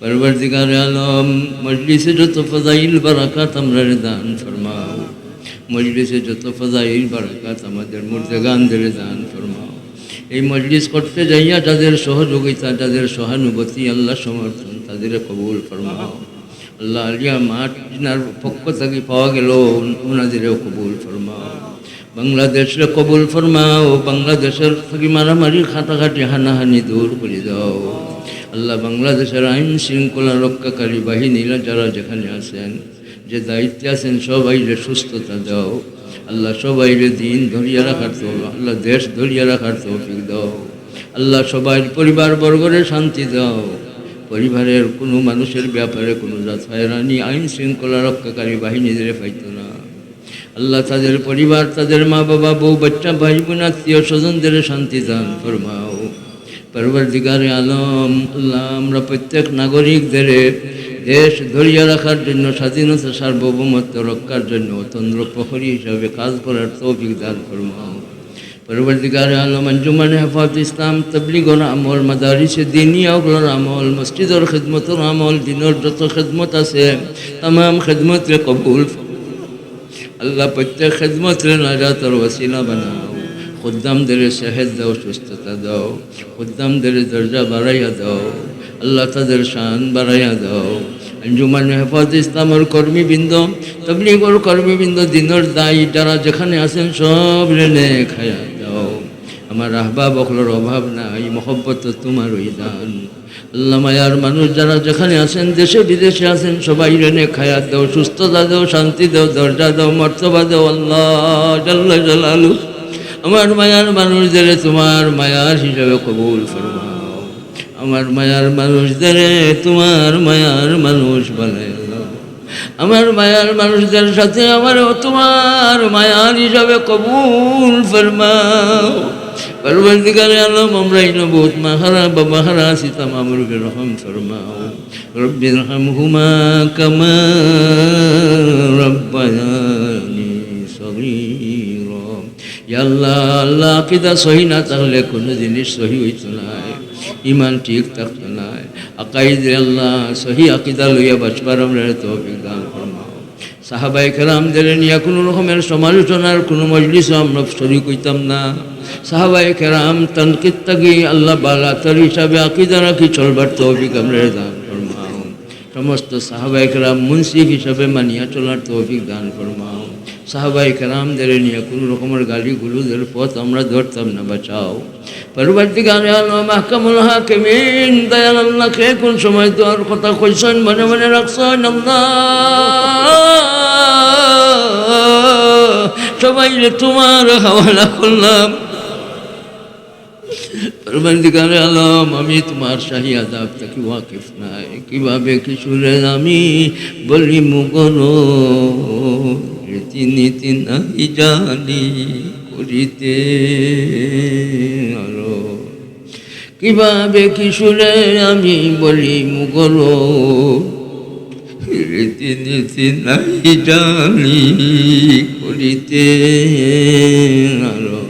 পরবর্তীকার আলম মজলিসে যত ফজাইল বারাকাত আমরা দান ফরমাও। মজলিসে যত ফজাইল বারাকাত আমাদের মুর্দেগানদের দান ফরমাও। এই মজলিস করতে যাইয়া যাদের সহযোগিতা, যাদের সহানুভূতি আল্লাহ সমর্থন, তাদের কবুল ফরমাও। আল্লাহ আলিয়া মাটিনার পক্ষ থেকে পাওয়া গেল ওনাদেরও কবুল ফরমাও। বাংলাদেশের কবুল ফরমাও, বাংলাদেশের থেকে মারামারি খাটাখাটি হানাহানি দূর করে দাও। আল্লাহ বাংলাদেশের আইন শৃঙ্খলা রক্ষাকারী বাহিনীরা যারা যেখানে আছেন, যে দায়িত্বে আছেন, সবাইরে সুস্থতা দাও। আল্লাহ সবাইরে দিন ধরিয়া রাখার তো আল্লাহ দেশ ধরিয়া রাখার তৌফিক দাও। আল্লাহ সবাই পরিবার বর্গরে শান্তি দাও। পরিবারের কোনো মানুষের ব্যাপারে কোনো জাত আইন শৃঙ্খলা রক্ষাকারী বাহিনীদের পাইত না। আল্লাহ তাদের পরিবার, তাদের মা বাবা বউ, বাচ্চা, ভাই বোন আত্মীয় স্বজনদের শান্তি দান ফরমাও। পরবর্তীকারে আলম আল্লাহ আমরা প্রত্যেক নাগরিকদের দেশ ধরিয়া রাখার জন্য, স্বাধীনতা সার্বভৌমত্ব রক্ষার জন্য অতন্ত্র প্রহরী হিসাবে কাজ করার তৌফিক দান ফরমাও পরবর্তীকারে আলম আঞ্জুমান হেফাজত ইসলাম, তবলিগর আমল, মাদারিসে দিনিয়া ওগুলোর আমল, মসজিদর খেদমতর আমল, দিনের যত খেদমত আছে তাম খেদমতরে কবুল। আল্লাহ প্রত্যেক খেদমতরে নাজাতর ওসিলা বানাও। খুদ্দামদের সেহেদ দাও, সুস্থতা দাও। খুদ্দামদের দরজা বাড়াইয়া দাও। আল্লাহ তাদের শান বাড়াইয়া দাও। আঞ্জুমান হেফাজত ইসলামের কর্মীবৃন্দ, তবলিগর কর্মীবৃন্দ, দিনের দায়ী যারা যেখানে আছেন সব রেনে খায়া দাও। আমার আহবাব অকলোর অভাব নাই, মহব্বত তোমার ওই দান। আল্লাহ মায়ার মানুষ যারা যেখানে আছেন, দেশে বিদেশে আছেন, সবাই রেনে খায়া দাও, সুস্থতা দাও, শান্তি দাও, দরজা দাও, মর্তবা দাও, আল্লাহ জাল্লা জালালু আমার মায়ার মানুষদের তোমার মায়ার হিসাবে কবুল ফরমাও আমার মায়ার মানুষদের তোমার মায়ার মানুষ বানায় আমার মায়ার মানুষদের সাথে আমার তোমার মায়ার হিসাবে কবুল ফরমাও। পরবর্তীকালে আলম আমরা ইনো বহুত মাহারা বা মাহারা আছি তামামুর রহম ফরমাও। রব্বির হামহুমা কামা রব্বায়ানি আল্লাহ আল্লাহ আকিদা সহি না তাহলে কোনো জিনিস সহি হইতো না ইমান ঠিক থাকতো না আকাইদ আল্লাহ সহি আকিদা লইয়া বাঁচবার আমরা তৌফিক দান ফরমাও। সাহাবাই কেরামদের নিয়ে কোনো রকমের সমালোচনার কোনো মজলিসও আমরা শরিক হইতাম না। সাহাবাই কেরাম তনকিত তাকি আল্লাহ বালা তার হিসাবে আকিদা রাখি চলবার তৌফিক আমরা দান ফরমাও। সমস্ত সাহাবাই কেরাম মুন্সিফ হিসাবে মানিয়া চলার তৌফিক দান ফরমাও। সাহাবাই কেরামদের নিয়ে কোনো রকমের গালি গুলুদের পথ আমরা ধরতাম না, বাঁচাও। পরবর্তীকালে কোন সময় তো আর কথা কইছেন, মনে মনে রাখছেন সবাই তোমার হাওয়ালা করলাম। আলম আমি তোমার শাহী আদাব থেকে ওয়াকিফ নাই? কীভাবে কিশোরে আমি? বলি মুগর রীতিনীতি নাই জানি করিতে আরও। কীভাবে কিশোরে আমি বলি মুগর রীতিনীতি নাই জানি করিতে আরও।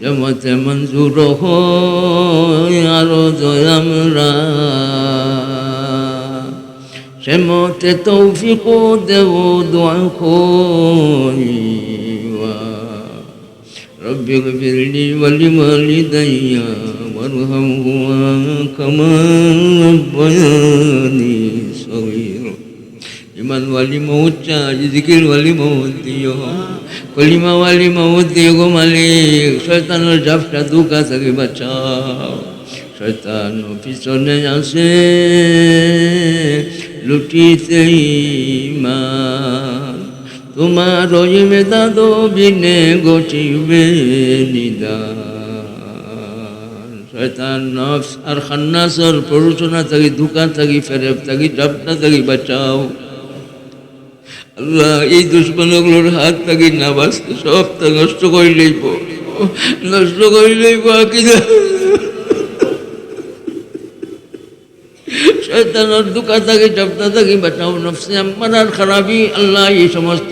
জমতে মঞ্জুর হয়, আরও জয়ামরা সে মতে তৌফিক দেব দোয়া খোয়া رب اغفر لي ولوالدي وارحمهما كما ربياني صغيرا ইমান ওয়ালি মৌত চাই জিকির ওয়ালি মৌত দিও কলিমা ওয়ালি মৌত দিও গো মালিক শয়তানের জাপটা দুকা থেকে বাঁচাও শয়তান পিছনে আসে লুটিতে ইমান। তোমার ওই মেদাদ বিনে গঠিবে নিদান। শয়তান নফস আর খান্নাসর, প্ররোচনা থাকি, ধোকা থাকি, ফেরেব থাকি, জাপটা থাকি, বাঁচাও। আল্লাহ, এই দুশ্মনগুলোর হাত থাকি না বাঁচতে সবটা নষ্ট করে লইব। নষ্ট করে লইব আকিদা। শয়তানের দুকা থাকি জবতা থাকি বাঁচাও নফসে আমার খারাপই আল্লাহ এই সমস্ত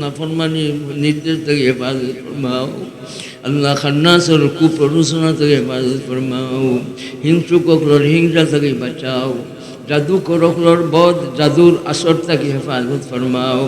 নাফরমানি নির্দেশ থেকে হেফাজত ফরমাও আল্লাহ খান্নাসর কুপ্ররোচনা থেকে হেফাজত ফরমাও হিংসুক অকলর হিংসা থেকে বাঁচাও জাদু করকলর বদ জাদুর আসর থেকে হেফাজত ফরমাও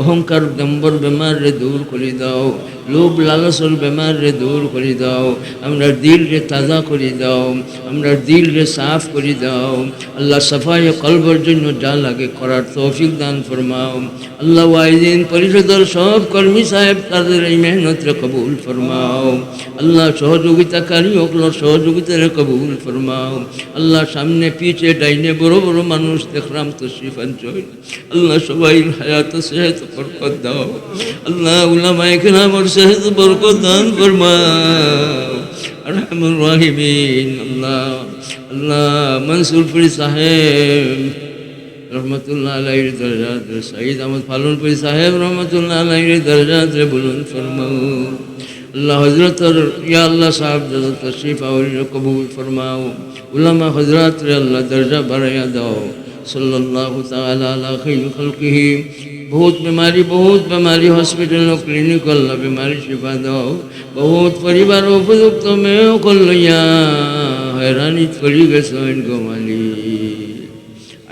অহংকার দম্বর বেমার রে দূর করে দাও লোভ লালসর বেমার রে দূর করে দাও। আমরা দিল রে তাজা করে দাও। আমরা দিল রে সাফ করে দাও। আল্লাহ সাফাই কলবর জন্য যা লাগে করার তৌফিক দান ফরমাও। আল্লাহ ওয়াইদিন পরিষদের সব কর্মী সাহেব তাদের এই মেহনতরে কবুল ফরমাও। আল্লাহ সহযোগিতাকারী ওগুলোর সহযোগিতারে কবুল ফরমাও। আল্লাহ সামনে পিছে ডাইনে বড় বড় মানুষ দেখলাম তো আল্লাহ সবাই হায়াত সেহত বরকত দাও। আল্লাহ উলামায়ে কেরামর সেহত বরকত দান ফরমাও আরহামুর রাহিমিন আল্লাহ আল্লাহ মনসুর পুরি সাহেব রহমতুল্লাহ আলাইহির দরজাত রে সঈদ আহমদ ফালুনপুরি সাহেব রহমতুল্লাহ আলাইহির দরজাত রে বলুন ফরমাও আল্লাহ হজরত ইয়া আল্লাহ সাহেব যত তশরিফ আউলি কবুল ফরমাও উলামা হজরত রে আল্লাহ দরজা বাড়াইয়া দাও সাল্লাল্লাহু তাআলা আলা খাইর খালকিহি বহুত বেমারি বহুত বেমারি হসপিটাল ক্লিনিক আল্লাহ বেমারি শিফা দাও। বহুত পরিবার উপযুক্ত মেয়েও করলইয়া হয়রানি করি গেছেন গোমালি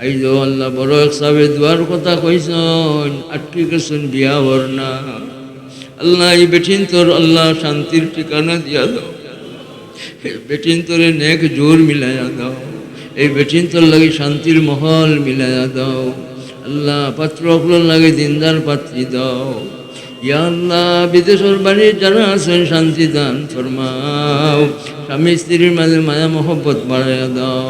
আইজ আল্লাহ বড় এক সাহেব দুয়ার কথা কইসন আটকে গেছেন বিয়া না আল্লাহ এই বেঠিন তোর আল্লাহ শান্তির ঠিকানা দিয়া দাও। বেঠিন তোরে নেক জোর মিলাইয়া দাও। এই বেঠিন তোর লাগে শান্তির মহল মিলাইয়া দাও। আল্লাহ পাত্র অকলর লাগে, দিনদার পাত্রী দাও। ইয়া আল্লাহ, বিদেশের বাড়ি যারা আছেন, শান্তি দান ফরমাও। স্বামী স্ত্রীর মাঝে মায়া, মহব্বত বাড়াইয়া দাও।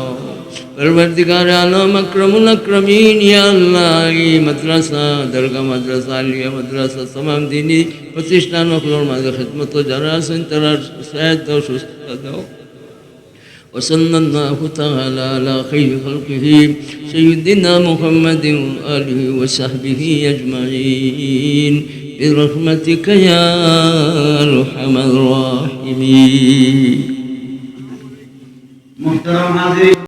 পরবর্তীকার আলম আক্রমুল আক্রমিন, ইয়া আল্লাহ, এই মাদ্রাসা, দরগা মাদ্রাসা, আলিয়া মাদ্রাসা, তমাম দিনই প্রতিষ্ঠান অকলর মাঝে খেদমত যারা আছেন, তারা সাহায্য দাও। وصلى الله تعالى على خير خلقه سيدنا محمد وآله وصحبه أجمعين. برحمتك يا أرحم الراحمين. محترم